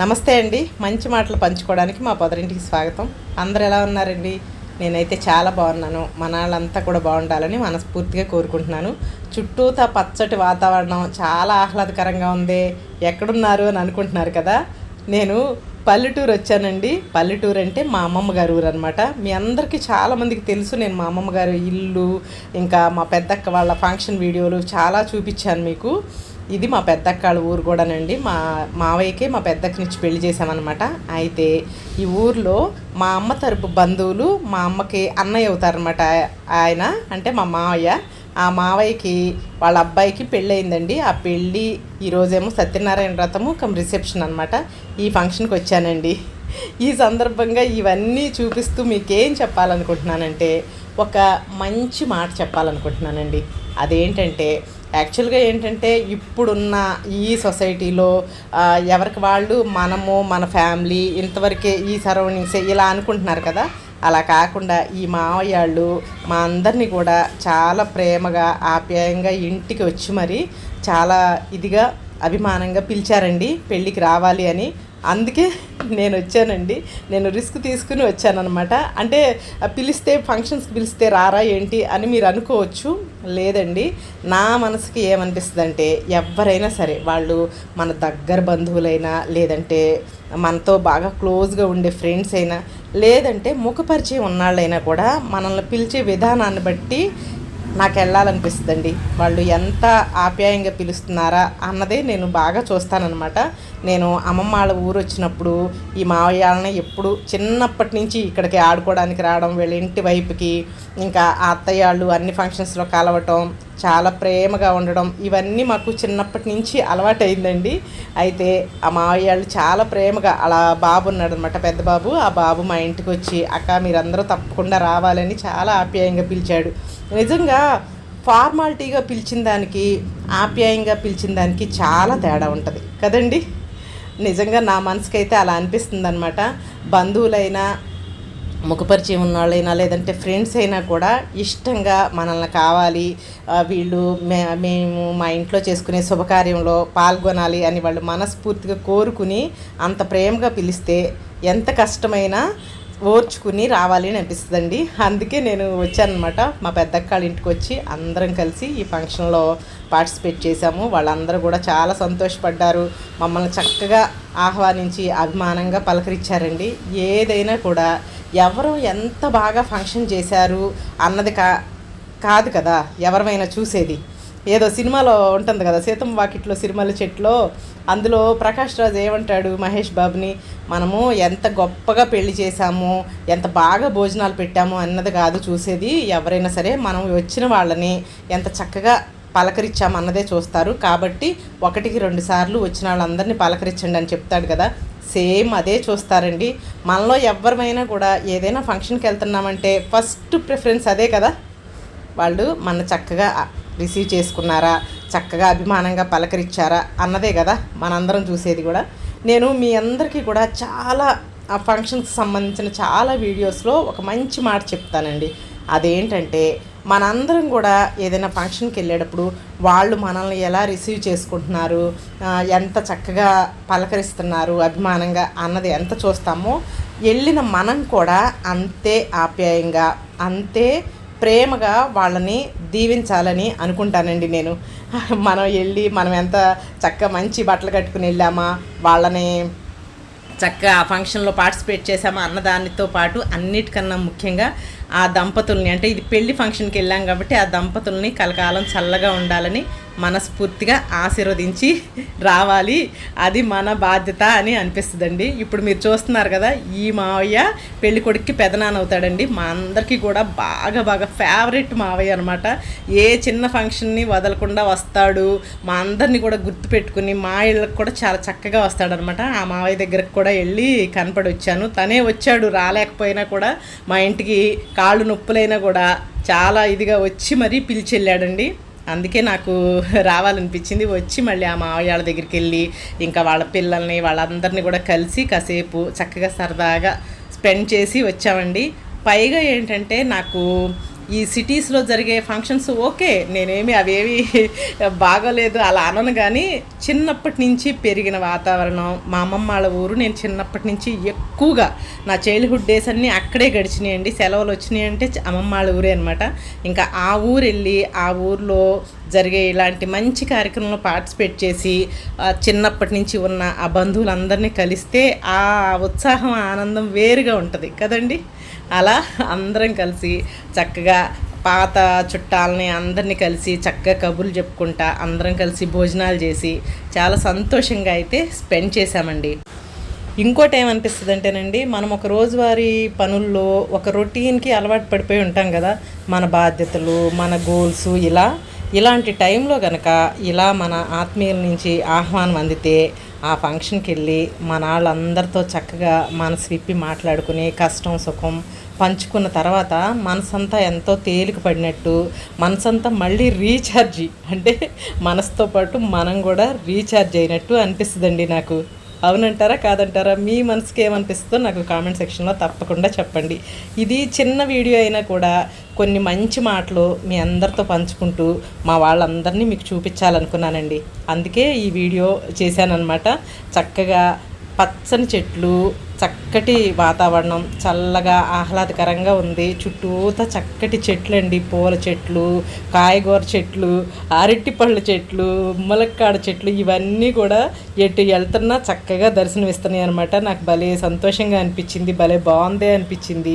నమస్తే అండి. మంచి మాటలు పంచుకోవడానికి మా పొదరింటికి స్వాగతం. అందరు ఎలా ఉన్నారండి? నేనైతే చాలా బాగున్నాను. మన వాళ్ళంతా కూడా బాగుండాలని మనస్ఫూర్తిగా కోరుకుంటున్నాను. చుట్టూతా పచ్చటి వాతావరణం చాలా ఆహ్లాదకరంగా ఉంది. ఎక్కడున్నారు అని అనుకుంటున్నారు కదా? నేను పల్లెటూరు వచ్చానండి. పల్లెటూరు అంటే మా అమ్మమ్మ గారు ఊరు అనమాట మీ అందరికీ చాలామందికి తెలుసు నేను మా అమ్మమ్మగారు ఇల్లు ఇంకా మా పెద్దక్క వాళ్ళ ఫంక్షన్ వీడియోలు చాలా చూపించాను మీకు. ఇది మా పెద్దక్కాళ్ళ ఊరు కూడానండి. మా మావయ్యకే మా పెద్దక్కనిచ్చి పెళ్ళి చేసామన్నమాట అయితే ఈ ఊర్లో మా అమ్మ తరపు బంధువులు మా అమ్మకి అన్నయ్య అవుతారనమాట ఆయన. అంటే మా మావయ్య. ఆ మావయ్యకి వాళ్ళ అబ్బాయికి పెళ్ళి అయిందండి ఆ పెళ్ళి ఈరోజేమో సత్యనారాయణ వ్రతము కమ్ రిసెప్షన్ అనమాట ఈ ఫంక్షన్కి వచ్చానండి. ఈ సందర్భంగా ఇవన్నీ చూపిస్తూ మీకేం చెప్పాలనుకుంటున్నానంటే ఒక మంచి మాట చెప్పాలనుకుంటున్నానండి. అదేంటంటే యాక్చువల్గా ఏంటంటే ఇప్పుడున్న ఈ సొసైటీలో ఎవరికి వాళ్ళు మనము మన ఫ్యామిలీ ఇంతవరకే ఈ సరౌండింగ్సే ఇలా అనుకుంటున్నారు కదా. అలా కాకుండా ఈ మావయ్యాళ్ళు మా అందరినీ కూడా చాలా ప్రేమగా ఆప్యాయంగా ఇంటికి వచ్చి మరి చాలా ఇదిగా అభిమానంగా పిలిచారండి. పెళ్ళికి రావాలి అని. అందుకే నేను వచ్చానండి. నేను రిస్క్ తీసుకుని వచ్చానమాట అంటే పిలిస్తే ఫంక్షన్స్కి పిలిస్తే రారా ఏంటి అని మీరు అనుకోవచ్చు. లేదండి. నా మనసుకి ఏమనిపిస్తుంది అంటే ఎవరైనా సరే వాళ్ళు మన దగ్గర బంధువులైనా లేదంటే మనతో బాగా క్లోజ్గా ఉండే ఫ్రెండ్స్ అయినా లేదంటే ముఖపరిచయం ఉన్నాళ్ళైనా కూడా మనల్ని పిలిచే విధానాన్ని బట్టి నాకు వెళ్ళాలనిపిస్తుందండి. వాళ్ళు ఎంత ఆప్యాయంగా పిలుస్తున్నారా అన్నదే నేను బాగా చూస్తానన్నమాట. నేను అమ్మమ్మ వాళ్ళ ఊరు వచ్చినప్పుడు ఈ మావయ్యాలని ఎప్పుడు చిన్నప్పటి నుంచి ఇక్కడికి ఆడుకోవడానికి రావడం వీళ్ళ ఇంటి వైపుకి ఇంకా అత్తయ్య వాళ్ళు అన్ని ఫంక్షన్స్లో కలవటం చాలా ప్రేమగా ఉండడం ఇవన్నీ మాకు చిన్నప్పటి నుంచి అలవాటైందండి. అయితే ఆ మావయ్య వాళ్ళు చాలా ప్రేమగా అలా బాబు ఉన్నాడు అనమాట పెద్ద బాబు. ఆ బాబు మా ఇంటికి వచ్చి అక్క మీరందరూ తప్పకుండా రావాలని చాలా ఆప్యాయంగా పిలిచాడు. నిజంగా ఫార్మాలిటీగా పిలిచిన దానికి ఆప్యాయంగా పిలిచిన దానికి చాలా తేడా ఉంటుంది. కదండి? నిజంగా నా మనసుకైతే అలా అనిపిస్తుంది అనమాట బంధువులైనా ముఖపరిచయం ఉన్న వాళ్ళైనా లేదంటే ఫ్రెండ్స్ అయినా కూడా ఇష్టంగా మనల్ని కావాలి వీళ్ళు మే మేము మా ఇంట్లో చేసుకునే శుభకార్యంలో పాల్గొనాలి అని వాళ్ళు మనస్ఫూర్తిగా కోరుకుని అంత ప్రేమగా పిలిస్తే ఎంత కష్టమైనా ఓర్చుకుని రావాలి అని అనిపిస్తుందండి. అందుకే నేను వచ్చానమాట మా పెద్దక్క ఇంటికి వచ్చి అందరం కలిసి ఈ ఫంక్షన్లో పార్టిసిపేట్ చేశాము. వాళ్ళందరూ కూడా చాలా సంతోషపడ్డారు. మమ్మల్ని చక్కగా ఆహ్వానించి అభిమానంగా పలకరించారండి. ఏదైనా కూడా ఎవరు ఎంత బాగా ఫంక్షన్ చేశారు అన్నది కా కాదు కదా. ఎవరమైనా చూసేది. ఏదో సినిమాలో ఉంటుంది కదా సీతమ్మ వాకిట్లో సిరిమల్ల చెట్లో అందులో ప్రకాష్ రాజ్ ఏమంటాడు మహేష్ బాబుని? మనము ఎంత గొప్పగా పెళ్ళి చేశాము ఎంత బాగా భోజనాలు పెట్టాము అన్నది కాదు చూసేది. ఎవరైనా సరే మనం వచ్చిన వాళ్ళని ఎంత చక్కగా పలకరించామన్నదే చూస్తారు. కాబట్టి ఒకటికి రెండు సార్లు వచ్చిన వాళ్ళందరినీ పలకరించండి అని చెప్తాడు కదా. సేమ్ అదే చూస్తారండి. మనలో ఎవరిమైనా కూడా ఏదైనా ఫంక్షన్కి వెళ్తున్నామంటే ఫస్ట్ ప్రిఫరెన్స్ అదే కదా. వాళ్ళు మన చక్కగా రిసీవ్ చేసుకున్నారా? చక్కగా అభిమానంగా పలకరించారా? అన్నదే కదా మనందరం చూసేది కూడా. నేను మీ అందరికీ కూడా చాలా ఆ ఫంక్షన్కి సంబంధించిన చాలా వీడియోస్లో ఒక మంచి మాట చెప్తానండి. అదేంటంటే మనందరం కూడా ఏదైనా ఫంక్షన్కి వెళ్ళేటప్పుడు వాళ్ళు మనల్ని ఎలా రిసీవ్ చేసుకుంటున్నారు ఎంత చక్కగా పలకరిస్తున్నారు అభిమానంగా అన్నది ఎంత చూస్తామో వెళ్ళిన మనం కూడా అంతే ఆప్యాయంగా అంతే ప్రేమగా వాళ్ళని దీవించాలని అనుకుంటానండి నేను. మనం వెళ్ళి మనం ఎంత చక్కగా మంచి బట్టలు కట్టుకుని వెళ్ళామా వాళ్ళని చక్కగా ఆ ఫంక్షన్లో పార్టిసిపేట్ చేసామా అన్నదానితో పాటు అన్నిటికన్నా ముఖ్యంగా ఆ దంపతుల్ని అంటే ఇది పెళ్ళి ఫంక్షన్కి వెళ్ళాం కాబట్టి ఆ దంపతుల్ని కలకాలం చల్లగా ఉండాలని మనస్ఫూర్తిగా ఆశీర్వదించి రావాలి. అది మన బాధ్యత అని అనిపిస్తుందండి. ఇప్పుడు మీరు చూస్తున్నారు కదా ఈ మావయ్య పెళ్ళి కొడుక్కి పెదనాన్న అవుతాడండి. మా అందరికీ కూడా బాగా బాగా ఫేవరెట్ మావయ్య అనమాట ఏ చిన్న ఫంక్షన్ని వదలకుండా వస్తాడు. మా అందరినీ కూడా గుర్తుపెట్టుకుని మా ఇళ్ళకి కూడా చాలా చక్కగా వస్తాడనమాట ఆ మావయ్య దగ్గరకు కూడా వెళ్ళి కనపడి వచ్చాను తనే వచ్చాడు రాలేకపోయినా కూడా మా ఇంటికి కాళ్ళు నొప్పులైనా కూడా చాలా ఇదిగా వచ్చి మరీ పిలిచి వెళ్ళాడండి అందుకే నాకు రావాలనిపించింది. వచ్చి మళ్ళీ ఆ మావయ్య వాళ్ళ దగ్గరికి వెళ్ళి ఇంకా వాళ్ళ పిల్లల్ని వాళ్ళందరినీ కూడా కలిసి కాసేపు చక్కగా సరదాగా స్పెండ్ చేసి వచ్చామండి. పైగా ఏంటంటే నాకు ఈ సిటీస్లో జరిగే ఫంక్షన్స్ ఓకే నేనేమి అవేవి బాగోలేదు అలా అనను కానీ చిన్నప్పటి నుంచి పెరిగిన వాతావరణం మా అమ్మమ్మ వాళ్ళ ఊరు నేను చిన్నప్పటి నుంచి ఎక్కువగా నా చైల్డ్హుడ్ డేస్ అన్నీ అక్కడే గడిచినాయండి. సెలవులు వచ్చినాయి అంటే అమ్మమ్మ వాళ్ళ ఊరే అనమాట ఇంకా ఆ ఊరు వెళ్ళి ఆ ఊర్లో జరిగే ఇలాంటి మంచి కార్యక్రమంలో పార్టిసిపేట్ చేసి చిన్నప్పటి నుంచి ఉన్న ఆ బంధువులందరినీ కలిస్తే ఆ ఉత్సాహం ఆనందం వేరుగా ఉంటుంది. కదండి? అలా అందరం కలిసి చక్కగా పాత చుట్టాలని అందరినీ కలిసి చక్కగా కబుర్లు చెప్పుకుంటా అందరం కలిసి భోజనాలు చేసి చాలా సంతోషంగా అయితే స్పెండ్ చేశామండి. ఇంకోటి ఏమనిపిస్తుంది అంటేనండి మనం ఒక రోజువారీ పనుల్లో ఒక రొటీన్కి అలవాటు పడిపోయి ఉంటాం కదా మన బాధ్యతలు మన గోల్స్ ఇలా ఇలాంటి టైంలో కనుక ఇలా మన ఆత్మీయుల నుంచి ఆహ్వానం అందితే ఆ ఫంక్షన్కి వెళ్ళి మన వాళ్ళందరితో చక్కగా మనసు విప్పి మాట్లాడుకుని కష్టం సుఖం పంచుకున్న తర్వాత మనసంతా ఎంతో తేలిక పడినట్టు మనసంతా మళ్ళీ రీఛార్జి అంటే మనసుతో పాటు మనం కూడా రీఛార్జ్ అయినట్టు అనిపిస్తుందండి నాకు. అవునంటారా కాదంటారా? మీ మనసుకి ఏమనిపిస్తుందో నాకు కామెంట్ సెక్షన్లో తప్పకుండా చెప్పండి. ఇది చిన్న వీడియో అయినా కూడా కొన్ని మంచి మాటలు మీ అందరితో పంచుకుంటూ మా వాళ్ళందరినీ మీకు చూపించాలనుకున్నానండి. అందుకే ఈ వీడియో చేశానన్నమాట. చక్కగా పచ్చని చెట్లు చక్కటి వాతావరణం చల్లగా ఆహ్లాదకరంగా ఉంది. చుట్టూతా చక్కటి చెట్లు అండి పూల చెట్లు కాయగూర చెట్లు అరటి పళ్ళ చెట్లు ములక్కాడ చెట్లు ఇవన్నీ కూడా ఎటు వెళ్తున్నా చక్కగా దర్శనమిస్తున్నాయి అనమాట నాకు భలే సంతోషంగా అనిపించింది భలే బాగుంది అనిపించింది.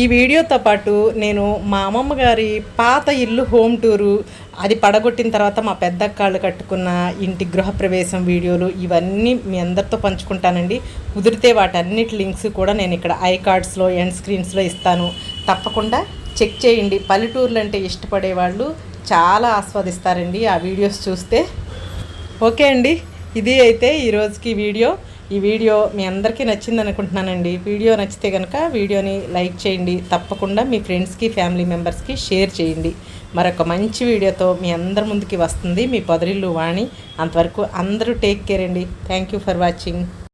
ఈ వీడియోతో పాటు నేను మా అమ్మమ్మ గారి పాత ఇల్లు హోమ్ టూరు అది పడగొట్టిన తర్వాత మా పెద్దక్కాళ్ళు కట్టుకున్న ఇంటి గృహప్రవేశం వీడియోలు ఇవన్నీ మీ అందరితో పంచుకుంటానండి. కుదిరితే వాటన్నిటి లింక్స్ కూడా నేను ఇక్కడ ఐ కార్డ్స్లో ఎండ్ స్క్రీన్స్లో ఇస్తాను. తప్పకుండా చెక్ చేయండి. పల్లెటూర్లు అంటే ఇష్టపడే వాళ్ళు చాలా ఆస్వాదిస్తారండి ఆ వీడియోస్ చూస్తే. ఓకే అండి. ఇది అయితే ఈరోజుకి వీడియో. ఈ వీడియో మీ అందరికీ నచ్చింది అనుకుంటున్నానండి. వీడియో నచ్చితే కనుక వీడియోని లైక్ చేయండి. తప్పకుండా మీ ఫ్రెండ్స్కి ఫ్యామిలీ మెంబర్స్కి షేర్ చేయండి. మరొక మంచి వీడియోతో మీ అందరి ముందుకి వస్తుంది మీ పొదరిల్లు వాణి. అంతవరకు అందరూ టేక్ కేర్ అండి. Thank you for watching.